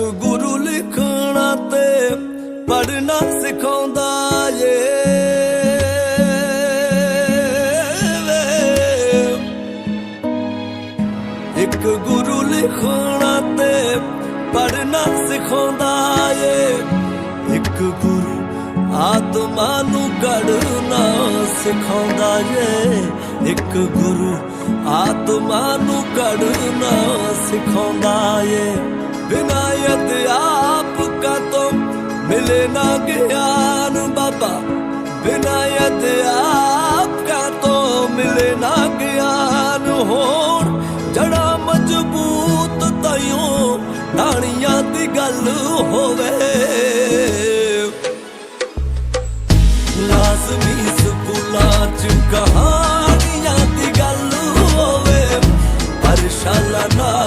ਇੱਕ ਗੁਰੂ ਲਿਖਣਾ ਤੇ ਪੜਨਾ ਸਿਖਾਉਂਦਾ ਏ। ਇੱਕ ਗੁਰੂ ਲਿਖਣਾ ਤੇ ਪੜਨਾ ਸਿਖਾਉਂਦਾ ਏ। ਇੱਕ ਗੁਰੂ ਆਤਮਾ ਨੂੰ ਗੜਨਾ ਸਿਖਾਉਂਦਾ ਏ। ਇੱਕ ਗੁਰੂ ਆਤਮਾ ਨੂੰ ਗੜਨਾ ਸਿਖਾਉਂਦਾ ਏ। ਬਿਨਾ ਮਿਲੇ ਨਾ ਗਿਆਨ ਬਾਬਾ, ਬਿਨਾ ਅਧਿਆਪ ਕਾ ਤੋਂ ਮਿਲੇ ਨਾ ਗਿਆਨ ਹੋਣ। ਜੜਾ ਮਜ਼ਬੂਤ ਤਈਓ, ਢਾਣੀਆਂ ਦੀ ਗੱਲ ਹੋਵੇ। ਲਾਜ਼ਮੀ ਸਕੂਲਾਂ ਚ ਕਹਾਣੀਆਂ ਦੀ ਗੱਲ ਹੋਵੇ, ਪਰ ਸ਼ਾਲਾ ਨਾਲ